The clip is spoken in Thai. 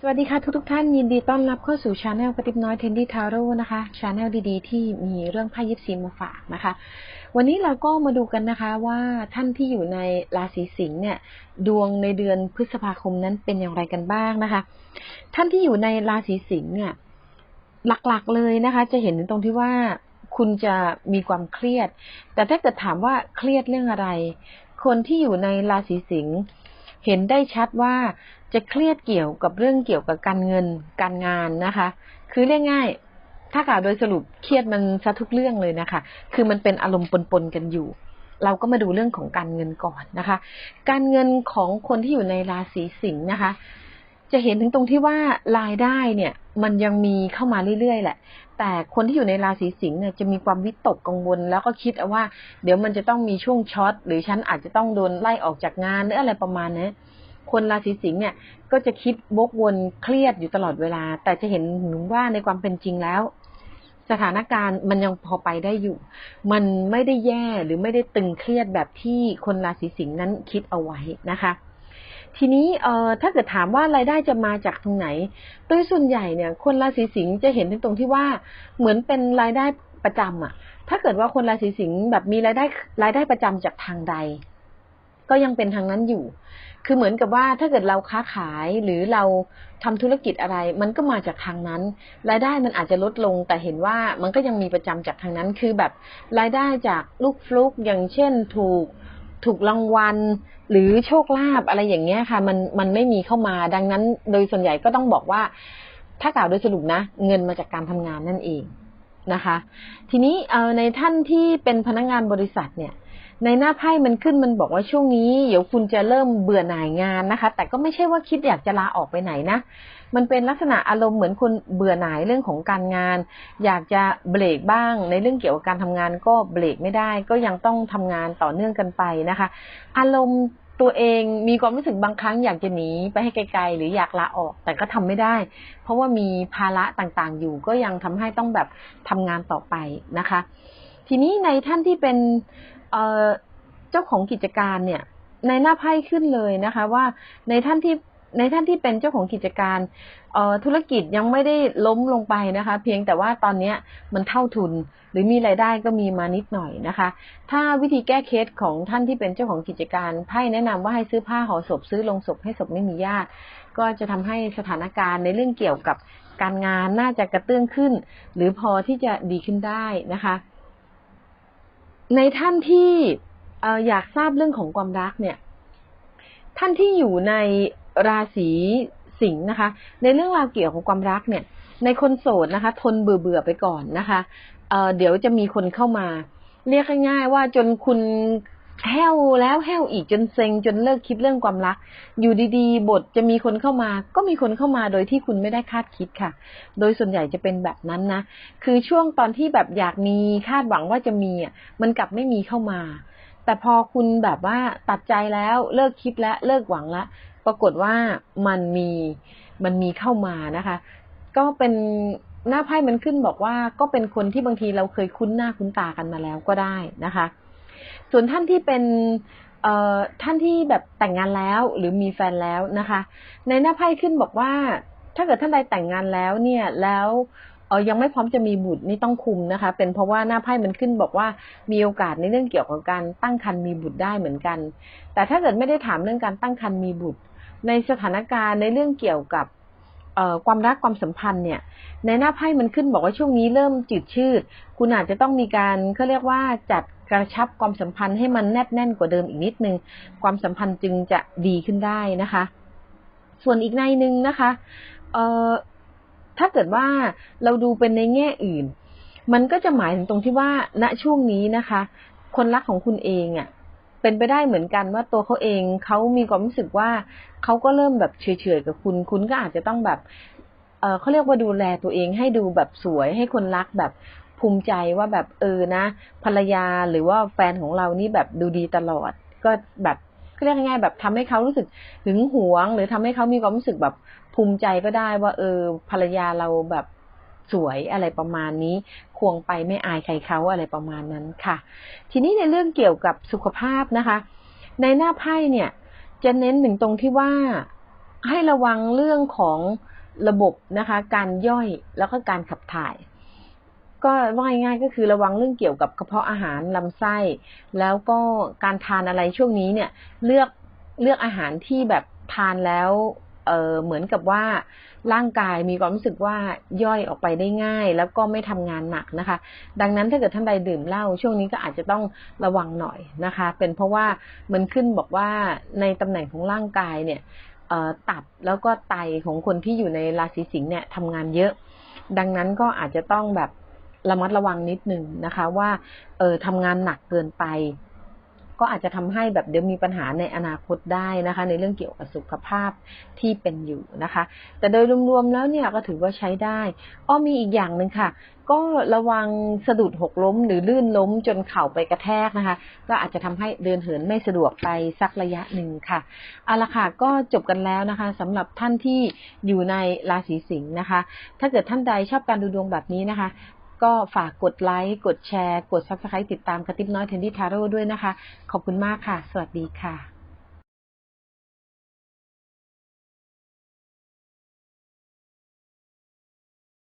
สวัสดีค่ะทุกทุกท่านยินดีต้อนรับเข้าสู่ช anel กระติบน้อยเทนดี้ทาโร่นะคะช anel ดีๆ ที่มีเรื่องไพ่ยิปซีมาฝากนะคะ วันนี้เราก็มาดูกันนะคะว่าท่านที่อยู่ในราศีสิงห์เนี่ย ดวงในเดือนพฤษภาคมนั้นเป็นอย่างไรกันบ้างนะคะ ท่านที่อยู่ในราศีสิงห์เนี่ย หลักๆเลยนะคะ จะเห็นตรงที่ว่าคุณจะมีความเครียด แต่ถ้าเกิดถามว่าเครียดเรื่องอะไร คนที่อยู่ในราศีสิงห์เห็นได้ชัดว่า จะเครียดเกี่ยวกับเรื่องเกี่ยวกับการเงินการงานนะคะ คือเรียกง่าย ถ้ากล่าวโดยสรุปเครียดมันซะทุกเรื่องเลยนะคะ คือมันเป็นอารมณ์ปนๆกันอยู่ เราก็มาดูเรื่องของการเงินก่อนนะคะ การเงินของคนที่อยู่ในราศีสิงห์นะคะ จะเห็นถึงตรงที่ว่ารายได้เนี่ย มันยังมีเข้ามาเรื่อยๆแหละ แต่คนที่อยู่ในราศีสิงห์เนี่ยจะมีความวิตกกังวล แล้วก็คิดเอาว่า เดี๋ยวมันจะต้องมีช่วงช็อตหรือฉันอาจจะต้องโดนไล่ออกจากงานหรืออะไรประมาณนี้ คนราศีสิงห์เนี่ย ก็จะคิดวกวนเครียดอยู่ตลอดเวลา แต่จะเห็นว่าในความเป็นจริงแล้ว สถานการณ์มันยังพอไปได้อยู่ มันไม่ได้แย่หรือไม่ได้ตึงเครียดแบบที่คนราศีสิงห์นั้นคิดเอาไว้นะคะทีนี้เอ่อถ้าเกิดถามว่ารายได้จะมาจากตรงไหน โดยส่วนใหญ่เนี่ย คนราศีสิงห์จะเห็นตรงที่ว่าเหมือนเป็นรายได้ประจำอะถ้าเกิดว่าคนราศีสิงห์แบบมีรายได้รายได้ประจำจากทางใด ก็ยังเป็นทางนั้นอยู่ คือเหมือนกับว่าถ้าเกิดเราค้าขายหรือเราทำธุรกิจอะไร มันก็มาจากทางนั้น รายได้มันอาจจะลดลง แต่เห็นว่ามันก็ยังมีประจำจากทางนั้น คือแบบรายได้จากลูกฟลุกอย่างเช่นถูกถูกรางวัลหรือโชคลาภอะไรอย่างเงี้ยค่ะ มันมันไม่มีเข้ามาดังนั้น โดยส่วนใหญ่ก็ต้องบอกว่า ถ้ากล่าวโดยสรุปนะ เงินมาจากการทำงานนั่นเองนะคะ ทีนี้เออในท่านที่เป็นพนักงานบริษัทเนี่ย ในหน้าไพ่มันขึ้นมันบอกว่าช่วงนี้เดี๋ยวคุณจะเริ่มเบื่อหน่ายงานนะคะ แต่ก็ไม่ใช่ว่าคิดอยากจะลาออกไปไหนนะมันเป็นลักษณะอารมณ์เหมือนคนเบื่อหน่ายเรื่องของการงาน อยากจะเบรกบ้าง ในเรื่องเกี่ยวกับการทำงานก็เบรกไม่ได้ ก็ยังต้องทำงานต่อเนื่องกันไปนะคะ อารมณ์ตัวเองมีความรู้สึกบางครั้งอยากจะหนีไปให้ไกลๆ หรืออยากลาออก แต่ก็ทำไม่ได้ เพราะว่ามีภาระต่างๆอยู่ ก็ยังทำให้ต้องแบบทำงานต่อไปนะคะ ทีนี้ในท่านที่เป็น เจ้าของกิจการเนี่ย ในหน้าไพ่ขึ้นเลยนะคะ ว่าในท่านที่ในท่านที่เป็นเจ้าของกิจการเออธุรกิจยังไม่ได้ล้มลงไปนะคะ เพียงแต่ว่าตอนเนี้ยมันเท่าทุน หรือมีรายได้ก็มีมานิดหน่อยนะคะ ถ้าวิธีแก้เคสของท่านที่เป็นเจ้าของกิจการไพ่แนะนำว่าให้ซื้อผ้าห่อศพซื้อลงศพให้ศพไม่มีญาติก็จะทำให้สถานการณ์ในเรื่องเกี่ยวกับการงานน่าจะกระเตื้องขึ้น หรือพอที่จะดีขึ้นได้นะคะ ในท่านที่ออยากทราบเรื่องของความรักเนี่ย ท่านที่อยู่ในราศีสิงห์นะคะ ในเรื่องราวเกี่ยวกับความรักเนี่ย ในคนโสดนะคะ ทนเบื่อเบื่อๆไปก่อนนะคะเเดี๋ยวจะมีคนเข้ามา เรียกง่ายๆว่าจนคุณ แห้วแล้วแห้วอีกจนเซ็งจนเลิกคิดเรื่องความรัก อยู่ดีๆ บทจะมีคนเข้ามา ก็มีคนเข้ามาโดยที่คุณไม่ได้คาดคิดค่ะ โดยส่วนใหญ่จะเป็นแบบนั้นนะ คือช่วงตอนที่แบบอยากมีคาดหวังว่าจะมีอะมันกลับไม่มีเข้ามา แต่พอคุณแบบว่าตัดใจแล้วเลิกคิดแล้วเลิกหวังแล้วปรากฏว่ามันมีมันมีเข้ามานะคะ ก็เป็นหน้าไพ่มันขึ้นบอกว่าก็เป็นคนที่บางทีเราเคยคุ้นหน้าคุ้นตากันมาแล้วก็ได้นะคะ ส่วนท่านที่เป็นเอ่อท่านที่แบบแต่งงานแล้วหรือมีแฟนแล้วนะคะ ในหน้าไพ่ขึ้นบอกว่า ถ้าเกิดท่านใดแต่งงานแล้วเนี่ยแล้วเออยังไม่พร้อมจะมีบุตรนี่ต้องคุมนะคะ เป็นเพราะว่าหน้าไพ่มันขึ้นบอกว่ามีโอกาสในเรื่องเกี่ยวกับการตั้งครรภ์มีบุตรได้เหมือนกัน แต่ถ้าเกิดไม่ได้ถามเรื่องการตั้งครรภ์มีบุตร ในสถานการณ์ในเรื่องเกี่ยวกับ ความรักความสัมพันธ์เนี่ย ในหน้าไพ่มันขึ้นบอกว่าช่วงนี้เริ่มจืดชืด คุณอาจจะต้องมีการเขาเรียกว่าจัดกระชับความสัมพันธ์ให้มันแนบแน่นกว่าเดิมอีกนิดนึง ความสัมพันธ์จึงจะดีขึ้นได้นะคะ ส่วนอีกในหนึ่งนะคะเอ่อถ้าเกิดว่าเราดูเป็นในแง่อื่น มันก็จะหมายถึงตรงที่ว่าณช่วงนี้นะคะ คนรักของคุณเองอะ่ะ เป็นไปได้เหมือนกันว่าตัวเขาเองเขามีความรู้สึกว่าเขาก็เริ่มแบบเฉยๆกับคุณ คุณก็อาจจะต้องแบบเออเขาเรียกว่าดูแลตัวเองให้ดูแบบสวยให้คนรักแบบภูมิใจว่าแบบเออนะ ภรรยาหรือว่าแฟนของเรานี่แบบดูดีตลอด ก็แบบเขาเรียกง่ายๆแบบทำให้เขารู้สึกหึงหวง หรือทำให้เขามีความรู้สึกแบบภูมิใจก็ได้ว่า เออ ภรรยาเราแบบ สวยอะไรประมาณนี้ ควงไปไม่อายใครเขาอะไรประมาณนั้นค่ะ ทีนี้ในเรื่องเกี่ยวกับสุขภาพนะคะ ในหน้าไพ่เนี่ยจะเน้นถึงตรงที่ว่าให้ระวังเรื่องของระบบนะคะ การย่อยแล้วก็การขับถ่าย ก็ว่าง่ายๆก็คือระวังเรื่องเกี่ยวกับกระเพาะอาหารลำไส้ แล้วก็การทานอะไรช่วงนี้เนี่ย เลือกเลือกอาหารที่แบบทานแล้ว เออเหมือนกับว่าร่างกายมีความรู้สึกว่าย่อยออกไปได้ง่าย แล้วก็ไม่ทำงานหนักนะคะ ดังนั้นถ้าเกิดท่านใดดื่มเหล้าช่วงนี้ก็อาจจะต้องระวังหน่อยนะคะ เป็นเพราะว่ามันขึ้นบอกว่าในตำแหน่งของร่างกายเนี่ยตับแล้วก็ไตของคนที่อยู่ในราศีสิงห์เนี่ยทำงานเยอะ ดังนั้นก็อาจจะต้องแบบระมัดระวังนิดนึงนะคะ ว่าเออทำงานหนักเกินไป ก็อาจจะทำให้แบบเดี๋ยวมีปัญหาในอนาคตได้นะคะ ในเรื่องเกี่ยวกับสุขภาพที่เป็นอยู่นะคะ แต่โดยรวมๆแล้วเนี่ยก็ถือว่าใช้ได้อ้อมีอีกอย่างหนึ่งค่ะ ก็ระวังสะดุดหกล้ม หรือลื่นล้มจนเข่าไปกระแทกนะคะ ก็อาจจะทำให้เดินเหินไม่สะดวกไปสักระยะหนึ่งค่ะเอาละค่ะก็จบกันแล้วนะคะสำหรับท่านที่อยู่ในราศีสิงห์นะคะ ถ้าเกิดท่านใดชอบการดูดวงแบบนี้นะคะ ก็ฝากกดไลค์ กดแชร์ กด subscribe ติดตามกระติบน้อยเทนดี้ทาโร่ด้วยนะคะ ขอบคุณมากค่ะ สวัสดีค่ะ